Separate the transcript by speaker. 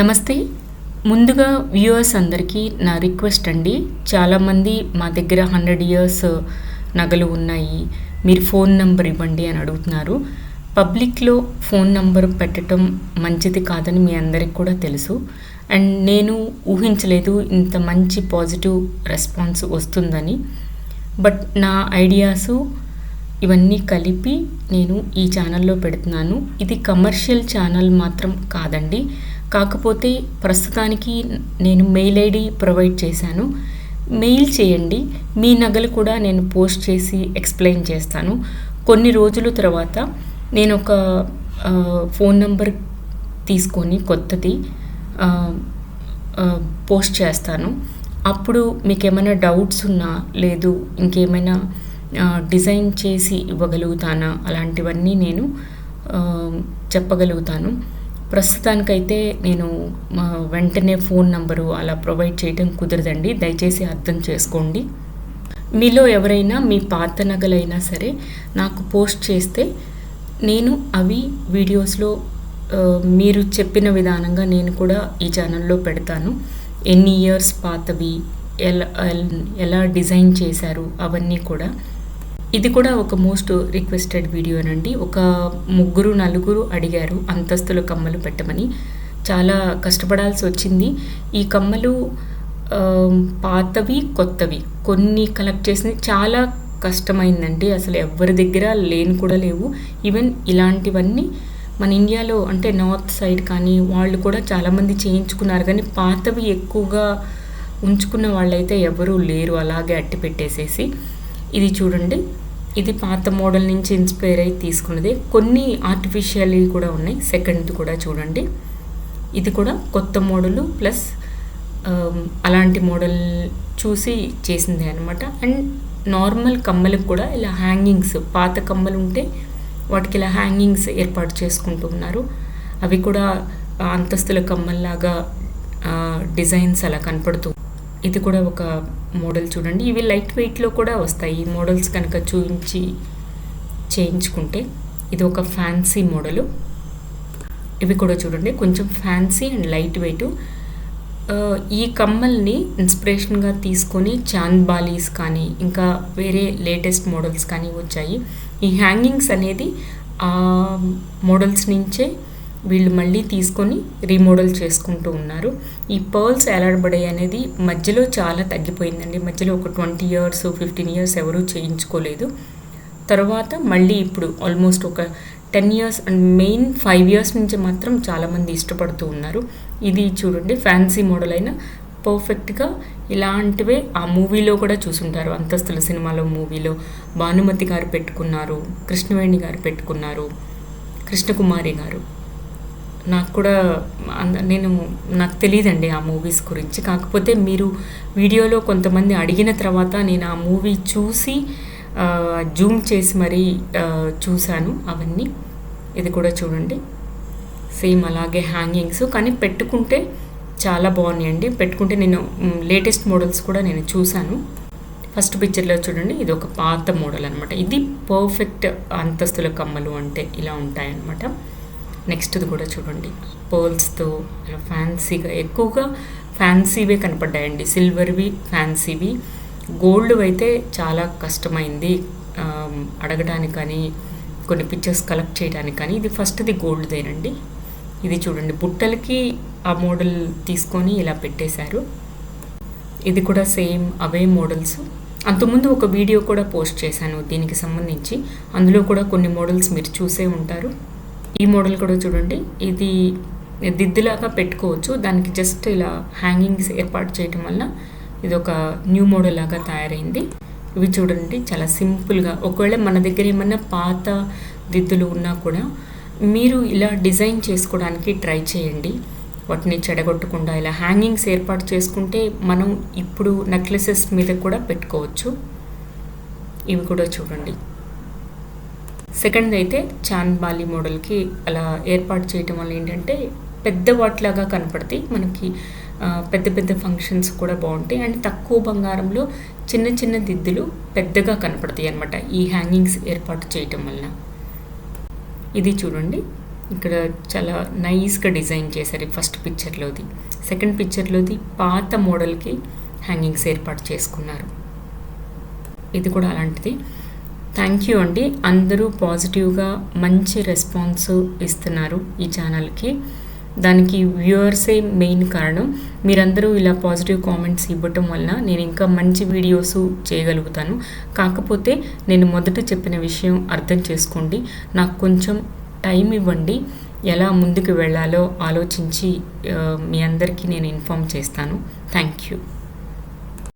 Speaker 1: నమస్తే. ముందుగా వ్యూవర్స్ అందరికీ నా రిక్వెస్ట్ అండి. చాలామంది మా దగ్గర హండ్రెడ్ ఇయర్స్ నగలు ఉన్నాయి. మీరు ఫోన్ నంబర్ ఇవ్వండి అని అడుగుతున్నారు. పబ్లిక్లో ఫోన్ నంబర్ పెట్టడం మంచిది కాదని మీ అందరికి కూడా తెలుసు. అండ్ నేను ఊహించలేదు ఇంత మంచి పాజిటివ్ రెస్పాన్స్ వస్తుందని. బట్ నా ఐడియాసు ఇవన్నీ కలిపి నేను ఈ ఛానల్లో పెడుతున్నాను. ఇది కమర్షియల్ ఛానల్ మాత్రం కాదండి. కాకపోతే ప్రస్తుతానికి నేను మెయిల్ ఐడి ప్రొవైడ్ చేశాను. మెయిల్ చేయండి. మీ నగలు కూడా నేను పోస్ట్ చేసి ఎక్స్ప్లెయిన్ చేస్తాను. కొన్ని రోజుల తర్వాత నేను ఒక ఫోన్ నంబర్ తీసుకొని కొత్తది పోస్ట్ చేస్తాను. అప్పుడు మీకు ఏమైనా డౌట్స్ ఉన్నా లేదు ఇంకేమైనా డిజైన్ చేసి ఇవ్వగలుగుతానా? అలాంటివన్నీ నేను చెప్పగలుగుతాను. ప్రస్తుతానికైతే నేను మా వెంటనే ఫోన్ నంబరు అలా ప్రొవైడ్ చేయడం కుదరదండి. దయచేసి అర్థం చేసుకోండి. మీలో ఎవరైనా మీ పాత నగలైనా సరే నాకు పోస్ట్ చేస్తే నేను అవి వీడియోస్లో మీరు చెప్పిన విధానంగా నేను కూడా ఈ ఛానల్లో పెడతాను. ఎన్ని ఇయర్స్ పాతవి ఎలా ఎలా డిజైన్ చేశారు అవన్నీ కూడా. ఇది కూడా ఒక మోస్ట్ రిక్వెస్టెడ్ వీడియోనండి ఒక ముగ్గురు నలుగురు అడిగారు అంతస్తుల కమ్మలు పెట్టమని. చాలా కష్టపడాల్సి వచ్చింది. ఈ కమ్మలు పాతవి కొత్తవి కొన్ని కలెక్ట్ చేసినవి చాలా కష్టమైందండి. అసలు ఎవరి దగ్గర లేని కూడా లేవు. ఈవెన్ ఇలాంటివన్నీ మన ఇండియాలో అంటే నార్త్ సైడ్ కానీ వాళ్ళు కూడా చాలామంది చేయించుకున్నారు. కానీ పాతవి ఎక్కువగా ఉంచుకున్న వాళ్ళైతే ఎవరూ లేరు. అలాగే అట్టి పెట్టేసేసి. ఇది చూడండి. ఇది పాత మోడల్ నుంచి ఇన్స్పైర్ అయి తీసుకున్నదే. కొన్ని ఆర్టిఫిషియల్ కూడా ఉన్నాయి. సెకండ్ కూడా చూడండి. ఇది కూడా కొత్త మోడలు ప్లస్ అలాంటి మోడల్ చూసి చేసింది అనమాట అండ్ నార్మల్ కమ్మలకు కూడా ఇలా హ్యాంగింగ్స్ పాత కమ్మలు ఉంటే వాటికి ఇలా హ్యాంగింగ్స్ ఏర్పాటు చేసుకుంటూ ఉన్నారు. అవి కూడా అంతస్తుల కమ్మల్లాగా డిజైన్స్ అలా కనపడుతూ ఇది కూడా ఒక మోడల్ చూడండి. ఇవి లైట్ వెయిట్లో కూడా వస్తాయి. ఈ మోడల్స్ కనుక చూపించి చేయించుకుంటే ఇది ఒక ఫ్యాన్సీ మోడలు. ఇవి కూడా చూడండి. కొంచెం ఫ్యాన్సీ అండ్ లైట్ వెయిట్. ఈ కమ్మల్ని ఇన్స్పిరేషన్గా తీసుకొని చాంద్ బాలీస్ కానీ ఇంకా వేరే లేటెస్ట్ మోడల్స్ కానీ వచ్చాయి. ఈ హ్యాంగింగ్స్ అనేది ఆ మోడల్స్ నుంచే వీళ్ళు మళ్ళీ తీసుకొని రీమోడల్ చేసుకుంటూ ఉన్నారు. ఈ పర్ల్స్ ఎలాడబడే అనేది మధ్యలో చాలా తగ్గిపోయిందండి. మధ్యలో ఒక ట్వంటీ ఇయర్స్ ఫిఫ్టీన్ ఇయర్స్ ఎవరూ చేయించుకోలేదు. తర్వాత మళ్ళీ ఇప్పుడు ఆల్మోస్ట్ ఒక ten years and main five years నుంచి మాత్రం చాలామంది ఇష్టపడుతూ ఉన్నారు. ఇది చూడండి ఫ్యాన్సీ మోడల్ అయిన పర్ఫెక్ట్గా ఇలాంటివే ఆ మూవీలో కూడా చూసుంటారు. అంతస్తుల సినిమాలో మూవీలో భానుమతి గారు పెట్టుకున్నారు కృష్ణవేణి గారు పెట్టుకున్నారు కృష్ణకుమారి గారు. నాకు కూడా అంద- నేను నాకు తెలియదండి ఆ మూవీస్ గురించి. కాకపోతే మీరు వీడియోలో కొంతమంది అడిగిన తర్వాత నేను ఆ మూవీ చూసి జూమ్ చేసి మరీ చూశాను అవన్నీ. ఇది కూడా చూడండి. సేమ్ అలాగే హ్యాంగింగ్స్ కానీ పెట్టుకుంటే చాలా బాగున్నాయండి. పెట్టుకుంటే నేను లేటెస్ట్ మోడల్స్ కూడా నేను చూశాను. ఫస్ట్ పిక్చర్లో చూడండి. ఇది ఒక పాత మోడల్ అనమాట ఇది పర్ఫెక్ట్ అంతస్తుల కమ్మలు అంటే ఇలా ఉంటాయన్నమాట. నెక్స్ట్ది కూడా చూడండి. పర్ల్స్తో ఫ్యాన్సీగా ఎక్కువగా ఫ్యాన్సీవే కనపడ్డాయండి. సిల్వర్వి ఫ్యాన్సీవి. గోల్డ్ అయితే చాలా కష్టమైంది. అడగడానికి కానీ కొన్ని పిక్చర్స్ కలెక్ట్ చేయడానికి కానీ ఇది ఫస్ట్ది గోల్డ్దేనండి. ఇది చూడండి. బుట్టలకి ఆ మోడల్ తీసుకొని ఇలా పెట్టేశారు. ఇది కూడా సేమ్ అవే మోడల్స్. అంతకుముందు ఒక వీడియో కూడా పోస్ట్ చేశాను దీనికి సంబంధించి. అందులో కూడా కొన్ని మోడల్స్ మీరు చూసే ఉంటారు. ఈ మోడల్ కూడా చూడండి. ఇది దిద్దులాగా పెట్టుకోవచ్చు. దానికి జస్ట్ ఇలా హ్యాంగింగ్స్ ఏర్పాటు చేయటం వల్ల ఇది ఒక న్యూ మోడల్ లాగా తయారైంది. ఇవి చూడండి చాలా సింపుల్గా ఒకవేళ మన దగ్గర ఏమన్నా పాత దిద్దులు ఉన్నా కూడా మీరు ఇలా డిజైన్ చేసుకోవడానికి ట్రై చేయండి. వాటిని చెడగొట్టకుండా ఇలా హ్యాంగింగ్స్ ఏర్పాటు చేసుకుంటే మనం ఇప్పుడు నెక్లెసెస్ మీద కూడా పెట్టుకోవచ్చు. ఇవి కూడా చూడండి. సెకండ్ అయితే చాంద్ బాలి మోడల్కి అలా ఏర్పాటు చేయటం వల్ల ఏంటంటే పెద్ద వాటిలాగా కనపడతాయి. మనకి పెద్ద పెద్ద ఫంక్షన్స్ కూడా బాగుంటాయి. అండ్ తక్కువ బంగారంలో చిన్న చిన్న దిద్దులు పెద్దగా కనపడతాయి అన్నమాట ఈ హ్యాంగింగ్స్ ఏర్పాటు చేయటం వలన ఇది చూడండి. ఇక్కడ చాలా నైస్గా డిజైన్ చేశారు ఫస్ట్ పిక్చర్లోది. సెకండ్ పిక్చర్లోది పాత మోడల్కి హ్యాంగింగ్స్ ఏర్పాటు చేసుకున్నారు. ఇది కూడా అలాంటిది. థ్యాంక్ యూ అండి. అందరూ పాజిటివ్గా మంచి రెస్పాన్స్ ఇస్తున్నారు ఈ ఛానల్కి దానికి వ్యూవర్సే మెయిన్ కారణం మీరందరూ ఇలా పాజిటివ్ కామెంట్స్ ఇవ్వటం వలన నేను ఇంకా మంచి వీడియోస్ చేయగలుగుతాను. కాకపోతే నేను మొదట చెప్పిన విషయం అర్థం చేసుకోండి. నాకు కొంచెం టైం ఇవ్వండి. ఎలా ముందుకు వెళ్ళాలో ఆలోచించి మీ అందరికీ నేను ఇన్ఫామ్ చేస్తాను. Thank you